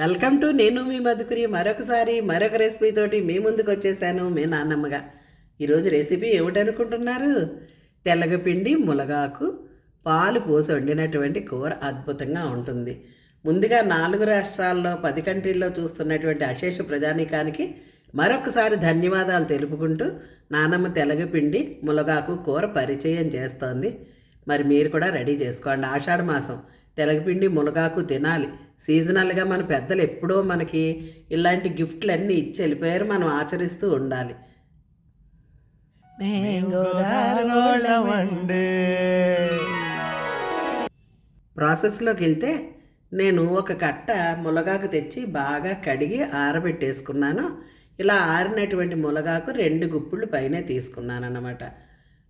Welcome to నేను మీ మధుకురి. మరొకసారి మరొక రెసిపీతోటి మీ ముందుకు వచ్చేసాను మీ నాన్నమ్మగా. ఈరోజు రెసిపీ ఏమిటనుకుంటున్నారు? తెల్లగపిండి ములగాకు పాలు పోసి వండినటువంటి కూర అద్భుతంగా ఉంటుంది. ముందుగా నాలుగు రాష్ట్రాల్లో పది కంట్రీల్లో చూస్తున్నటువంటి అశేష ప్రజానీకానికి మరొకసారి ధన్యవాదాలు తెలుపుకుంటూ నానమ్మ తెలగపిండి ములగాకు కూర పరిచయం చేస్తోంది. మరి మీరు కూడా రెడీ చేసుకోండి. ఆషాఢ మాసం తెలగపిండి ములగాకు తినాలి. సీజనల్గా మన పెద్దలు ఎప్పుడో మనకి ఇలాంటి గిఫ్ట్లు అన్నీ ఇచ్చి వెళ్ళిపోయారు. మనం ఆచరిస్తూ ఉండాలి. ప్రాసెస్లోకి వెళ్తే నేను ఒక కట్ట ములగాకు తెచ్చి బాగా కడిగి ఆరబెట్టేసుకున్నాను. ఇలా ఆరినటువంటి ములగాకు రెండు గుప్పుళ్ళు పైనే తీసుకున్నాను అన్నమాట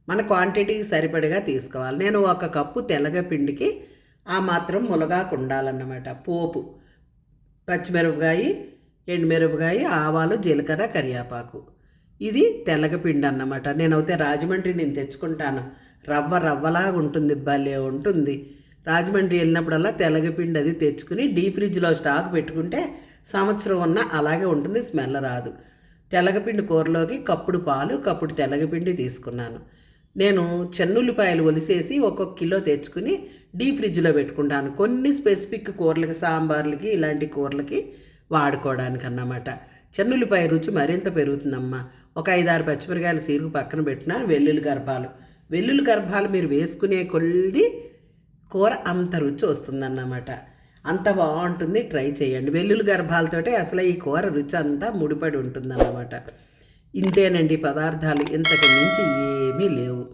మన క్వాంటిటీకి సరిపడిగా తీసుకోవాలి. నేను ఒక కప్పు తెల్లగపిండికి ఆ మాత్రం ములగాకు ఉండాలన్నమాట పోపు పచ్చిమిరపకాయ ఎండుమిరపకాయ ఆవాలు జీలకర్ర కరివేపాకు. ఇది తెల్లగపిండి అన్నమాట నేనైతే రాజమండ్రి నేను తెచ్చుకుంటాను. రవ్వ రవ్వలాగా ఉంటుంది భలే ఉంటుంది. రాజమండ్రి వెళ్ళినప్పుడల్లా తెల్లగపిండి అది తెచ్చుకుని డీ ఫ్రిడ్జ్లో స్టాక్ పెట్టుకుంటే సంవత్సరం ఉన్న అలాగే ఉంటుంది స్మెల్ రాదు. తెల్లగపిండి కూరలోకి కప్పుడు పాలు కప్పుడు తెల్లగపిండి తీసుకున్నాను. నేను చెన్నుల్లిపాయలు ఒలిసేసి ఒక్కొక్క కిలో తెచ్చుకుని డీ ఫ్రిడ్జ్లో పెట్టుకుంటాను. కొన్ని స్పెసిఫిక్ కూరలకి సాంబార్లకి ఇలాంటి కూరలకి వాడుకోవడానికి అన్నమాట చెన్నుల్లిపాయ రుచి మరింత పెరుగుతుందమ్మా. ఒక ఐదారు పచ్చిమిరకాయలు సీరుకు పక్కన పెట్టిన వెల్లుల్లి గర్భాలు. వెల్లుల్లి గర్భాలు మీరు వేసుకునే కొద్ది కూర అంత రుచి వస్తుందన్నమాట. అంత బాగుంటుంది. ట్రై చేయండి. వెల్లుల్లి గర్భాలతోటే అసలు ఈ కూర రుచి అంతా ముడిపడి ఉంటుందన్నమాట. ఇంతేనండి పదార్థాలు ఇంతకు మించి ఏమీ లేవు.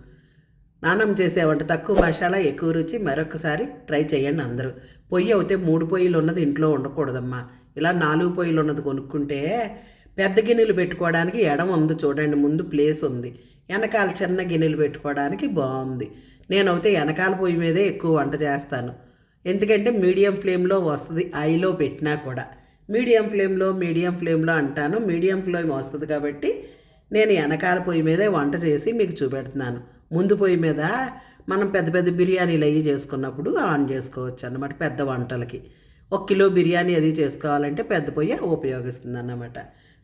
నానం చేసేవంట తక్కువ మసాలా ఎక్కువ రుచి మరొకసారి ట్రై చేయండి అందరూ. పొయ్యి అయితే మూడు పొయ్యిలు ఉన్నది ఇంట్లో ఉండకూడదమ్మా. ఇలా నాలుగు పొయ్యిలు ఉన్నది కొనుక్కుంటే పెద్ద గిన్నెలు పెట్టుకోవడానికి ఎడం ఉంది చూడండి ముందు ప్లేస్ ఉంది. వెనకాల చిన్న గిన్నెలు పెట్టుకోవడానికి బాగుంది. నేనైతే వెనకాల పొయ్యి మీదే ఎక్కువ వంట చేస్తాను. ఎందుకంటే మీడియం ఫ్లేమ్లో వస్తుంది ఐలో పెట్టినా కూడా. మీడియం ఫ్లేమ్లో మీడియం ఫ్లేమ్లో అంటాను. మీడియం ఫ్లేమ్ వస్తుంది కాబట్టి నేను వెనకాల పొయ్యి మీదే వంట చేసి మీకు చూపెడుతున్నాను. ముందు పొయ్యి మీద మనం పెద్ద పెద్ద బిర్యానీలు అవి చేసుకున్నప్పుడు ఆన్ చేసుకోవచ్చు అన్నమాట పెద్ద వంటలకి. ఒక కిలో బిర్యానీ అది చేసుకోవాలంటే పెద్ద పొయ్యి ఉపయోగిస్తుంది అన్నమాట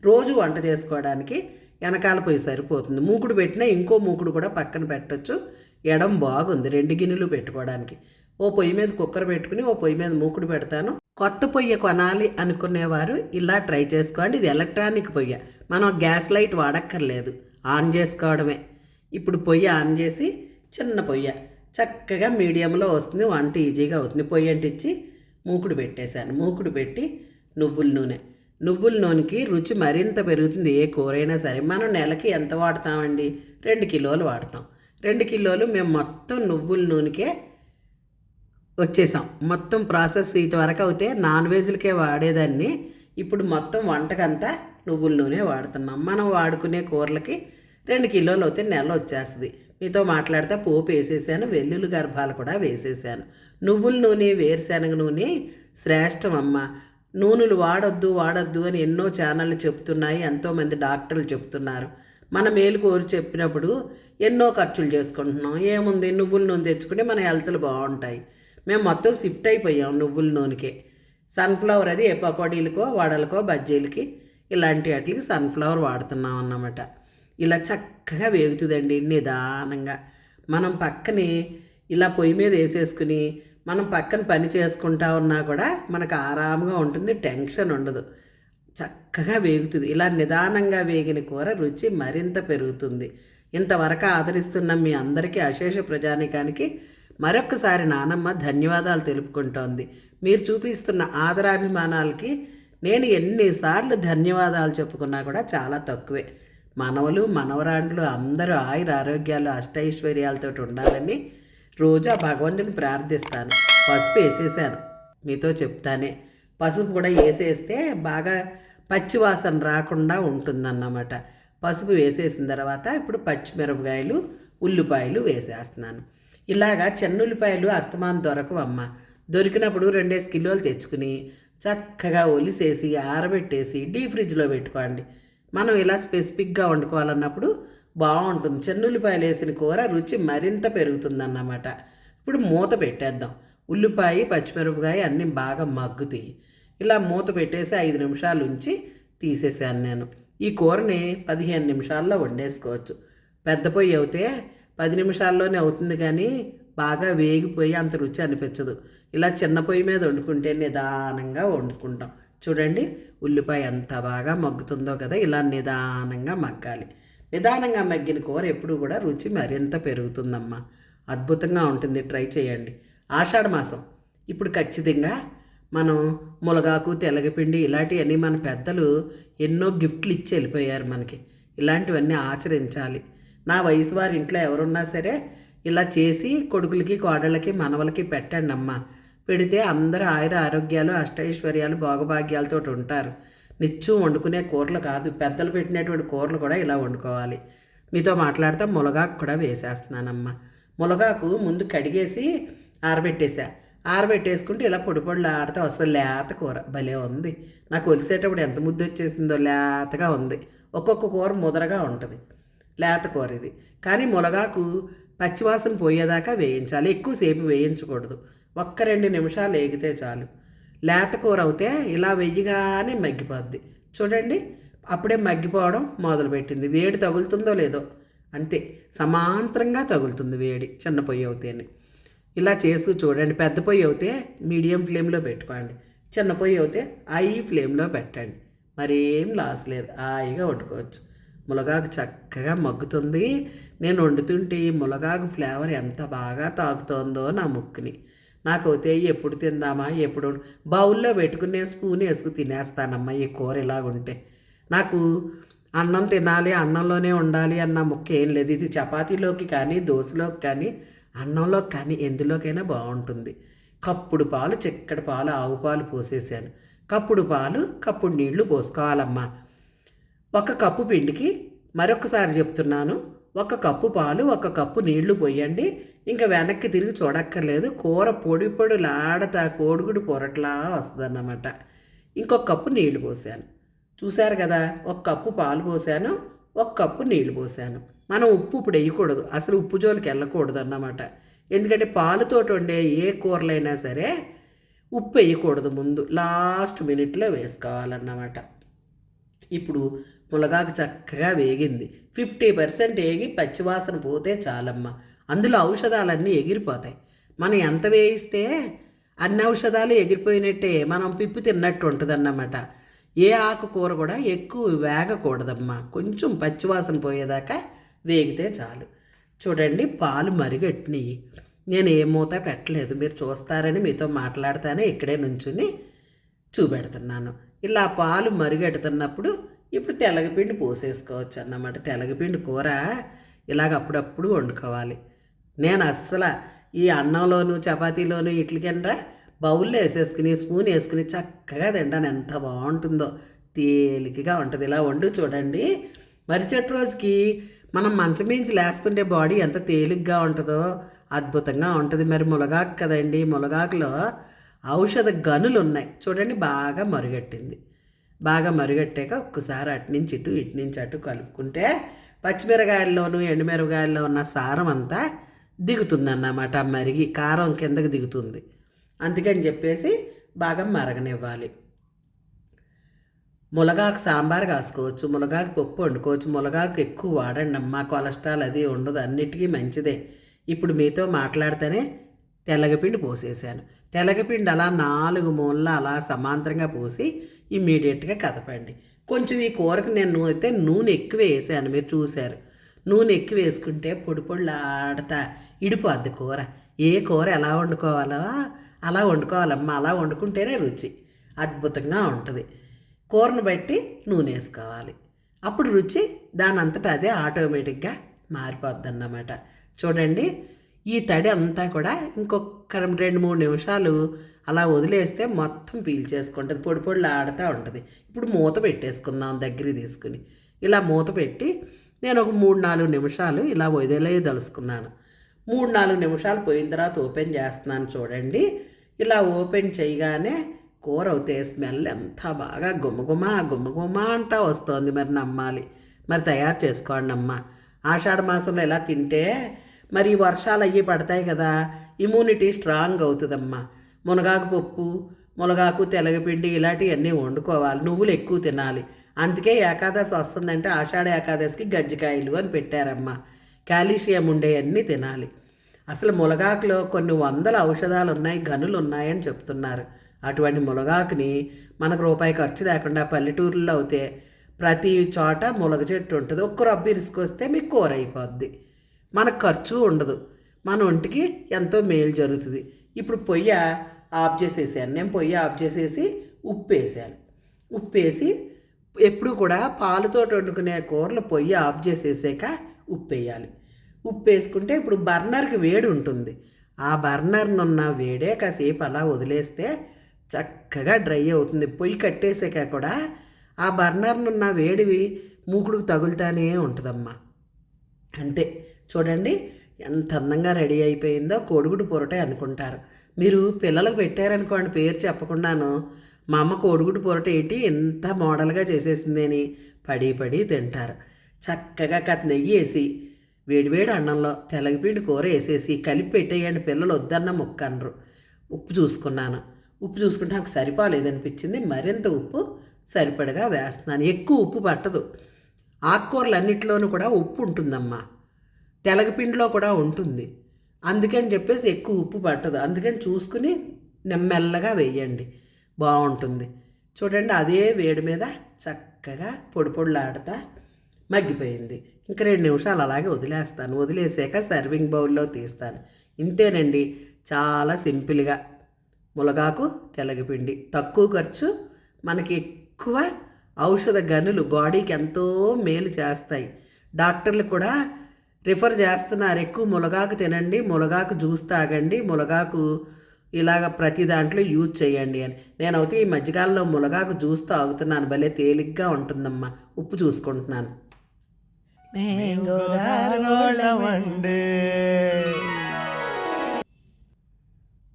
రోజు వంట చేసుకోవడానికి వెనకాల పొయ్యి సరిపోతుంది. మూకుడు పెట్టినా ఇంకో మూకుడు కూడా పక్కన పెట్టొచ్చు. ఎడం బాగుంది. రెండు గిన్నెలు పెట్టుకోవడానికి. ఓ పొయ్యి మీద కుక్కర్ పెట్టుకుని ఓ పొయ్యి మీద మూకుడు పెడతాను. కొత్త పొయ్యి కొనాలి అనుకునేవారు ఇలా ట్రై చేసుకోండి. ఇది ఎలక్ట్రానిక్ పొయ్యి. మనం గ్యాస్ లైట్ వాడక్కర్లేదు. ఆన్ చేసుకోవడమే. ఇప్పుడు పొయ్యి ఆన్ చేసి చిన్న పొయ్య. చక్కగా మీడియంలో వస్తుంది వంట ఈజీగా అవుతుంది. పొయ్యి అంటించి మూకుడు పెట్టేశాను. మూకుడు పెట్టి నువ్వుల నూనె. నువ్వుల నూనెకి రుచి మరింత పెరుగుతుంది. ఏ కూరైనా సరే. మనం నెలకి ఎంత వాడతామండి? రెండు కిలోలు వాడతాం. రెండు కిలోలు మేము మొత్తం నువ్వుల నూనెకే వచ్చేసాం. మొత్తం ప్రాసెస్ ఇటువరకు అయితే నాన్ వెజ్లకే వాడేదాన్ని. ఇప్పుడు మొత్తం వంటకంతా నువ్వుల నూనె వాడుతున్నాం. మనం వాడుకునే కూరలకి రెండు కిలోలు అయితే నెల వచ్చేస్తుంది. మీతో మాట్లాడితే పోపు వేసేసాను వెల్లుల్లి గర్భాలు కూడా వేసేసాను. నువ్వుల నూనె వేరుశనగ నూనె శ్రేష్టం అమ్మ. నూనెలు వాడొద్దు వాడొద్దు అని ఎన్నో ఛానళ్ళు చెప్తున్నాయి. ఎంతోమంది డాక్టర్లు చెప్తున్నారు. మన మేలుకోరు చెప్పినప్పుడు ఎన్నో ఖర్చులు చేసుకుంటున్నాం. ఏముంది? నువ్వుల నూనె తెచ్చుకుంటే మన హెల్త్లు బాగుంటాయి. మేము మొత్తం షిఫ్ట్ అయిపోయాం నువ్వుల నూనెకే. సన్ఫ్లవర్ అది ఏ పకోడీలకో వడలకో బజ్జీలకి ఇలాంటి వాటికి సన్ఫ్లవర్ వాడుతున్నాం అన్నమాట. ఇలా చక్కగా వేగుతుందండి నిదానంగా. మనం పక్కనే ఇలా పొయ్యి మీద వేసేసుకుని మనం పక్కన పని చేసుకుంటా ఉన్నా కూడా మనకు ఆరాంగా ఉంటుంది టెన్షన్ ఉండదు. చక్కగా వేగుతుంది. ఇలా నిదానంగా వేగిన కూర రుచి మరింత పెరుగుతుంది. ఇంతవరకు ఆదరిస్తున్న మీ అందరికీ అశేష ప్రజానికానికి మరొక్కసారి నానమ్మ ధన్యవాదాలు తెలుపుకుంటోంది. మీరు చూపిస్తున్న ఆదరాభిమానాలకి నేను ఎన్నిసార్లు ధన్యవాదాలు చెప్పుకున్నా కూడా చాలా తక్కువే. మనవలు మనవరాండ్లు అందరూ ఆయుర ఆరోగ్యాలు అష్టైశ్వర్యాలతో ఉండాలని రోజు ఆ భగవంతుని ప్రార్థిస్తాను. పసుపు వేసేసాను మీతో చెప్తానే. పసుపు కూడా వేసేస్తే బాగా పచ్చివాసన రాకుండా ఉంటుందన్నమాట. పసుపు వేసేసిన తర్వాత ఇప్పుడు పచ్చిమిరపకాయలు ఉల్లిపాయలు వేసేస్తున్నాను. ఇలాగా చెన్నుల్లిపాయలు అస్తమానం దొరకవమ్మ దొరికినప్పుడు రెండేసి కిలోలు తెచ్చుకుని చక్కగా ఒలిసేసి ఆరబెట్టేసి డీ ఫ్రిడ్జ్లో పెట్టుకోండి. మనం ఇలా స్పెసిఫిక్గా వండుకోవాలన్నప్పుడు బాగుంటుంది చెన్నుల్లిపాయలు వేసిన కూర రుచి మరింత పెరుగుతుందన్నమాట. ఇప్పుడు మూత పెట్టేద్దాం. ఉల్లిపాయ పచ్చిమిరపకాయ అన్నీ బాగా మగ్గుతాయి. ఇలా మూత పెట్టేసి ఐదు నిమిషాలు ఉంచి తీసేసాను నేను. ఈ కూరని పదిహేను నిమిషాల్లో వండేసుకోవచ్చు. పెద్ద పొయ్యి అవుతే పది నిమిషాల్లోనే అవుతుంది కానీ బాగా వేగిపోయి అంత రుచి అనిపించదు. ఇలా చిన్న పొయ్యి మీద వండుకుంటే నిదానంగా వండుకుంటాం. చూడండి ఉల్లిపాయ ఎంత బాగా మగ్గుతుందో కదా ఇలా నిదానంగా మగ్గాలి. నిదానంగా మగ్గిన కూర ఎప్పుడు కూడా రుచి మరింత పెరుగుతుందమ్మా. అద్భుతంగా ఉంటుంది ట్రై చేయండి. ఆషాఢ మాసం. ఇప్పుడు ఖచ్చితంగా మనం ములగాకు తెలగపిండి ఇలాంటివన్నీ మన పెద్దలు ఎన్నో గిఫ్ట్లు ఇచ్చి వెళ్ళిపోయారు మనకి. ఇలాంటివన్నీ ఆచరించాలి. నా వయసు వారి ఇంట్లో ఎవరున్నా సరే ఇలా చేసి కొడుకులకి కోడళ్ళకి మనవలకి పెట్టండి అమ్మ. పెడితే అందరూ ఆయుర ఆరోగ్యాలు అష్టైశ్వర్యాలు భోగభాగ్యాలతో ఉంటారు. నిత్యం వండుకునే కూరలు కాదు. పెద్దలు పెట్టినటువంటి కూరలు కూడా ఇలా వండుకోవాలి. మీతో మాట్లాడితే ములగాకు కూడా వేసేస్తున్నానమ్మా. ములగాకు ముందు కడిగేసి ఆరబెట్టేసా. ఆరబెట్టేసుకుంటే ఇలా పొడి పొడిలు ఆడితే వస్తుంది. లేత కూర. భలే ఉంది. నాకు ఒలిసేటప్పుడు ఎంత ముద్దు వచ్చేసిందో లేతగా ఉంది. ఒక్కొక్క కూర ముదరగా ఉంటుంది. లేత కూర ఇది కానీ ములగాకు పచ్చివాసన పోయేదాకా వేయించాలి. ఎక్కువసేపు వేయించకూడదు. ఒక్క రెండు నిమిషాలు వేగితే చాలు. లేత కూర అవుతే ఇలా వెయ్యగానే మగ్గిపోద్ది. చూడండి అప్పుడే మగ్గిపోవడం మొదలుపెట్టింది. వేడి తగులుతుందో లేదో. అంతే సమాంతరంగా తగులుతుంది వేడి. చిన్న పొయ్యి అవుతేనే. ఇలా చేస్తూ చూడండి. పెద్ద పొయ్యి అవుతే మీడియం ఫ్లేమ్లో పెట్టుకోండి. చిన్న పొయ్యి అవుతే హై ఫ్లేమ్లో పెట్టండి. మరేం లాస్ లేదు. హాయిగా వండుకోవచ్చు. ములగాకు చక్కగా మగ్గుతుంది. నేను వండుతుంటే ఈ ములగాకు ఫ్లేవర్ ఎంత బాగా తాగుతోందో నా ముక్కుని. నాకు అయితే ఎప్పుడు తిందామా? ఎప్పుడు బౌల్లో పెట్టుకుని నేను స్పూన్ వేసుకు తినేస్తానమ్మా ఈ కూర ఇలాగుంటే. నాకు అన్నం తినాలి అన్నంలోనే ఉండాలి అన్న ముక్క ఏం లేదు. ఇది చపాతీలోకి కానీ దోశలోకి కానీ అన్నంలోకి కానీ ఎందులోకైనా బాగుంటుంది. కప్పుడు పాలు చిక్కడి పాలు ఆవు పాలు పోసేసాను. కప్పుడు పాలు కప్పుడు నీళ్ళు పోసుకోవాలమ్మా. ఒక కప్పు పిండికి మరొకసారి చెప్తున్నాను. ఒక కప్పు పాలు ఒక కప్పు నీళ్ళు పోయండి. ఇంకా వెనక్కి తిరిగి చూడక్కర్లేదు. కూర పొడి పొడిలాడతా కోడిగుడు పొరట్లా వస్తుందన్నమాట. ఇంకొక కప్పు నీళ్ళు పోసాను. చూశారు కదా ఒక కప్పు పాలు పోసాను ఒక కప్పు నీళ్ళు పోసాను. మనం ఉప్పు ఇప్పుడు వేయకూడదు. అసలు ఉప్పు జోలికి వెళ్ళకూడదు అన్నమాట ఎందుకంటే పాలుతోటి వండే ఏ కూరలైనా సరే ఉప్పు వేయకూడదు ముందు. లాస్ట్ మినిట్లో వేసుకోవాలన్నమాట. ఇప్పుడు మునగాకు చక్కగా వేగింది. ఫిఫ్టీ పర్సెంట్ వేగి పచ్చివాసన పోతే చాలమ్మ. అందులో ఔషధాలన్నీ ఎగిరిపోతాయి. మనం ఎంత వేయిస్తే అన్ని ఔషధాలు ఎగిరిపోయినట్టే మనం పిప్పి తిన్నట్టు ఉంటుందన్నమాట. ఏ ఆకుకూర కూడా ఎక్కువ వేగకూడదమ్మా. కొంచెం పచ్చివాసన పోయేదాకా వేగితే చాలు. చూడండి పాలు మరిగట్టినవి నేను ఏ మూత పెట్టలేదు. మీరు చూస్తారని మీతో మాట్లాడతానే ఇక్కడే నుంచుని చూపెడుతున్నాను. ఇలా పాలు మరిగెడుతున్నప్పుడు ఇప్పుడు తెలగపిండి పోసేసుకోవచ్చు అన్నమాట తెలగపిండి కూర ఇలాగ అప్పుడప్పుడు వండుకోవాలి. నేను అస్సలు ఈ అన్నంలోను చపాతీలోను ఇట్లకెండ్రా కింద బౌల్లో వేసేసుకుని స్పూన్ వేసుకుని చక్కగా తింటాను. ఎంత బాగుంటుందో తేలికగా ఉంటుంది. ఇలా వండు చూడండి. మరిచెట్టు రోజుకి మనం మంచం మించి లేస్తుంటే బాడీ ఎంత తేలిగ్గా ఉంటుందో అద్భుతంగా ఉంటుంది. మరి ములగాకు కదండి ములగాకులో ఔషధ గనులు ఉన్నాయి. చూడండి బాగా మరుగట్టింది. బాగా మరుగట్టాక ఒక్కసారి అటు నుంచి ఇటు ఇటు నుంచి అటు కలుపుకుంటే పచ్చిమిరకాయల్లోనూ ఎండుమిరకాయల్లో ఉన్న సారం అంతా దిగుతుందన్నమాట. మరిగి కారం కిందకి దిగుతుంది. అందుకని చెప్పేసి బాగా మరగనివ్వాలి. ములగాకు సాంబార్ కాసుకోవచ్చు ములగాకు పప్పు వండుకోవచ్చు ములగాకు ఎక్కువ వాడండి అమ్మ. కొలెస్ట్రాల్ అది ఉండదు అన్నిటికీ మంచిదే. ఇప్పుడు మీతో మాట్లాడితేనే తెల్లగపిండి పోసేసాను తెల్లగపిండి అలా నాలుగు మూలల అలా సమాంతరంగా పోసి ఇమ్మీడియట్గా కదపండి. కొంచెం ఈ కూరకు నేను అయితే నూనె ఎక్కువ వేసాను మీరు చూశారు. నూనె ఎక్కువ వేసుకుంటే పొడి పొడిలు ఆడతా ఇడిపోద్ది కూర. ఏ కూర ఎలా వండుకోవాలో అలా వండుకోవాలమ్మా అలా వండుకుంటేనే రుచి అద్భుతంగా ఉంటుంది. కూరను బట్టి నూనె వేసుకోవాలి. అప్పుడు రుచి దానంతటా అదే ఆటోమేటిక్గా మారిపోద్ది అన్నమాట చూడండి ఈ తడి అంతా కూడా ఇంకొక రెండు మూడు నిమిషాలు అలా వదిలేస్తే మొత్తం పీల్చేసుకుంటుంది పొడి పొడిలు ఆడుతూ ఉంటుంది. ఇప్పుడు మూత పెట్టేసుకుందాం దగ్గర తీసుకుని. ఇలా మూత పెట్టి నేను ఒక మూడు నాలుగు నిమిషాలు ఇలా వదిలేయదలుచుకున్నాను మూడు నాలుగు నిమిషాలు పోయిన తర్వాత ఓపెన్ చేస్తున్నాను చూడండి. ఇలా ఓపెన్ చేయగానే కూర అవుతే స్మెల్ ఎంత బాగా గుమ్మగుమ గుమ్మగుమ అంటా వస్తుంది మరి నమ్మాలి. మరి తయారు చేసుకోండి అమ్మ ఆషాఢ మాసంలో ఇలా తింటే మరి వర్షాలు అయ్యి పడతాయి కదా ఇమ్యూనిటీ స్ట్రాంగ్ అవుతుందమ్మా. మునగాకు పప్పు మునగాకు తెలగపిండి ఇలాంటివన్నీ వండుకోవాలి. నువ్వులు ఎక్కువ తినాలి. అందుకే ఏకాదశి వస్తుందంటే ఆషాఢ ఏకాదశికి గజ్జికాయలు అని పెట్టారమ్మా. కాల్షియం ఉండేవన్నీ తినాలి. అసలు మునగాకులో కొన్ని వందల ఔషధాలు ఉన్నాయి గనులు ఉన్నాయని చెప్తున్నారు. అటువంటి మునగాకుని మనకు రూపాయి ఖర్చు లేకుండా పల్లెటూరులో అయితే ప్రతి చోట మునగ చెట్టు ఉంటుంది. ఒక్క రొబ్బి రిస్క్ వస్తే మీకు కూర అయిపోద్ది మనకు ఖర్చు ఉండదు. మన ఒంటికి ఎంతో మేలు జరుగుతుంది. ఇప్పుడు పొయ్యి ఆఫ్ చేసేసాను. నేను పొయ్యి ఆఫ్ చేసేసి ఉప్పు వేసాను ఉప్పు వేసి ఎప్పుడు కూడా పాలతో వండుకునే కూరలు పొయ్యి ఆఫ్ చేసేసాక ఉప్పు వేయాలి ఉప్పు వేసుకుంటే ఇప్పుడు బర్నర్కి వేడి ఉంటుంది. ఆ బర్నర్నున్న వేడే కాసేపు అలా వదిలేస్తే చక్కగా డ్రై అవుతుంది. పొయ్యి కట్టేసాక కూడా ఆ బర్నర్నున్న వేడివి మూకుడుకు తగులుతానే ఉంటుందమ్మా. అంతే. చూడండి ఎంత అందంగా రెడీ అయిపోయిందో కోడిగుడు పొరటే అనుకుంటారు. మీరు పిల్లలకు పెట్టారనుకోండి పేరు చెప్పకుండాను మా అమ్మ కోడిగుడు పొరట ఏంటి? ఎంత మోడల్గా చేసేసింది అని పడి పడి తింటారు. చక్కగా కథ నెయ్యి వేసి వేడివేడి అన్నంలో తెలగపిండి కూర వేసేసి కలిపి పెట్టేయండి పిల్లలు వద్దన్న ముక్క అనరు. ఉప్పు చూసుకున్నాను. ఉప్పు చూసుకుంటే నాకు సరిపోలేదనిపించింది మరింత ఉప్పు సరిపడగా వేస్తున్నాను. ఎక్కువ ఉప్పు పట్టదు. ఆకుకూరలన్నిటిలోనూ కూడా ఉప్పు ఉంటుందమ్మా. తెలగపిండిలో కూడా ఉంటుంది. అందుకని చెప్పేసి ఎక్కువ ఉప్పు పట్టదు. అందుకని చూసుకుని నెమ్మెల్లగా వేయండి. బాగుంటుంది. చూడండి అదే వేడి మీద చక్కగా పొడి పొడిలాడుతా మగ్గిపోయింది. ఇంక రెండు నిమిషాలు అలాగే వదిలేస్తాను. వదిలేసాక సర్వింగ్ బౌల్లో తీస్తాను. ఇంతేనండి. చాలా సింపుల్గా. ములగాకు తెలగపిండి. తక్కువ ఖర్చు. మనకి ఎక్కువ ఔషధ గనులు బాడీకి ఎంతో మేలు చేస్తాయి. డాక్టర్లు కూడా రిఫర్ చేస్తున్నారు. ఎక్కువ ములగాకు తినండి ములగాకు జ్యూస్ తాగండి ములగాకు ఇలాగ ప్రతి దాంట్లో యూజ్ చేయండి అని. నేనైతే ఈ మధ్యకాలంలో ములగాకు జ్యూస్ తాగుతున్నాను. భలే తేలిగ్గా ఉంటుందమ్మా. ఉప్పు చూసుకుంటున్నాను.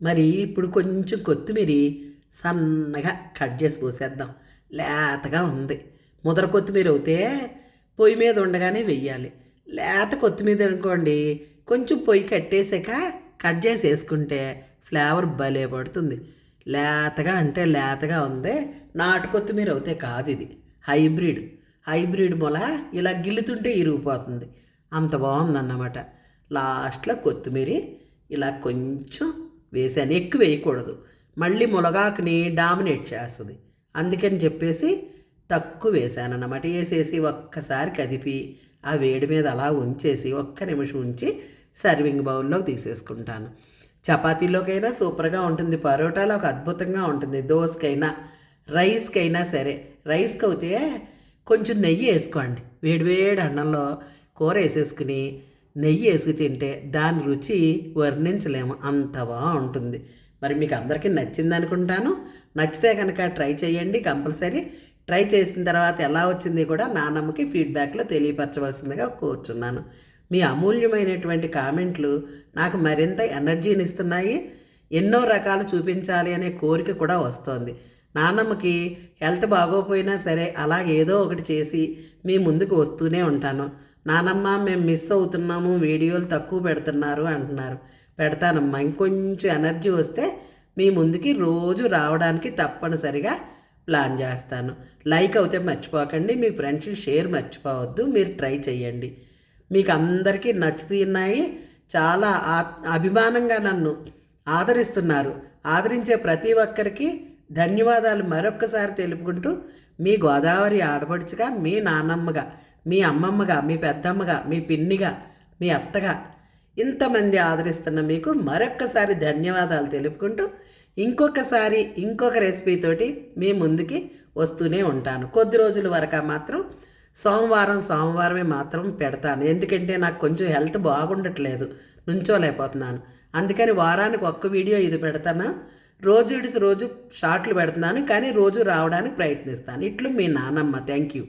మరి ఇప్పుడు కొంచెం కొత్తిమీర సన్నగా కట్ చేసి పోసేద్దాం. లేతగా ఉంది. ముదర కొత్తిమీర అయితే పొయ్యి మీద ఉండగానే వెయ్యాలి. లేత కొత్తిమీర అనుకోండి కొంచెం పొయ్యి కట్టేసాక కట్ చేసి వేసుకుంటే ఫ్లేవర్ భలే పడుతుంది. లేతగా అంటే లేతగా ఉంది. నాటు కొత్తిమీర అవుతే కాదు ఇది. హైబ్రిడ్. హైబ్రిడ్ మొల ఇలా గిల్లుతుంటే ఇరిగిపోతుంది. అంత బాగుందన్నమాట. లాస్ట్లో కొత్తిమీర ఇలా కొంచెం వేసాను. ఎక్కువ వేయకూడదు. మళ్ళీ మునగాకుని డామినేట్ చేస్తుంది. అందుకని చెప్పేసి తక్కువ వేసాను అన్నమాట వేసేసి ఒక్కసారి కదిపి ఆ వేడి మీద అలా ఉంచేసి ఒక్క నిమిషం ఉంచి సర్వింగ్ బౌల్లోకి తీసేసుకుంటాను. చపాతీలోకైనా సూపర్గా ఉంటుంది పరోటాలో ఒక అద్భుతంగా ఉంటుంది దోసకైనా రైస్కైనా సరే. రైస్కి అయితే కొంచెం నెయ్యి వేసుకోండి. వేడివేడి అన్నంలో కూర వేసేసుకుని నెయ్యి వేసి తింటే దాని రుచి వర్ణించలేము అంత బాగుంటుంది. మరి మీకు అందరికీ నచ్చింది అనుకుంటాను నచ్చితే కనుక ట్రై చేయండి కంపల్సరీ. ట్రై చేసిన తర్వాత ఎలా వచ్చింది కూడా నానమ్మకి ఫీడ్బ్యాక్లో తెలియపరచవలసిందిగా కోరుచున్నాను. మీ అమూల్యమైనటువంటి కామెంట్లు నాకు మరింత ఎనర్జీని ఇస్తున్నాయి ఎన్నో రకాలు చూపించాలి అనే కోరిక కూడా వస్తోంది. నాన్నమ్మకి హెల్త్ బాగోపోయినా సరే అలా ఏదో ఒకటి చేసి మీ ముందుకు వస్తూనే ఉంటాను. నానమ్మ మేము మిస్ అవుతున్నాము వీడియోలు తక్కువ పెడుతున్నారు అంటున్నారు. పెడతానమ్మా ఇంకొంచెం ఎనర్జీ వస్తే మీ ముందుకి రోజు రావడానికి తప్పనిసరిగా ప్లాన్ చేస్తాను. లైక్ అవుతే మర్చిపోకండి మీ ఫ్రెండ్స్కి షేర్ మర్చిపోవద్దు మీరు ట్రై చేయండి. మీకు అందరికీ నచ్చుతున్నాయి చాలా అభిమానంగా నన్ను ఆదరిస్తున్నారు. ఆదరించే ప్రతి ఒక్కరికి ధన్యవాదాలు మరొక్కసారి తెలుపుకుంటూ మీ గోదావరి ఆడపడుచుగా మీ నాన్నమ్మగా మీ అమ్మమ్మగా మీ పెద్దమ్మగా మీ పిన్నిగా మీ అత్తగా ఇంతమంది ఆదరిస్తున్న మీకు మరొక్కసారి ధన్యవాదాలు తెలుపుకుంటూ ఇంకొకసారి ఇంకొక రెసిపీతోటి మీ ముందుకి వస్తూనే ఉంటాను. కొద్ది రోజుల వరకు మాత్రం సోమవారం సోమవారమే మాత్రం పెడతాను. ఎందుకంటే నాకు కొంచెం హెల్త్ బాగుండట్లేదు. నుంచోలేకపోతున్నాను. అందుకని వారానికి ఒక్క వీడియో ఇది పెడతాను. రోజు ఇడిసి రోజు షార్ట్లు పెడుతున్నాను. కానీ రోజు రావడానికి ప్రయత్నిస్తాను. ఇట్లు మీ నానమ్మ. Thank you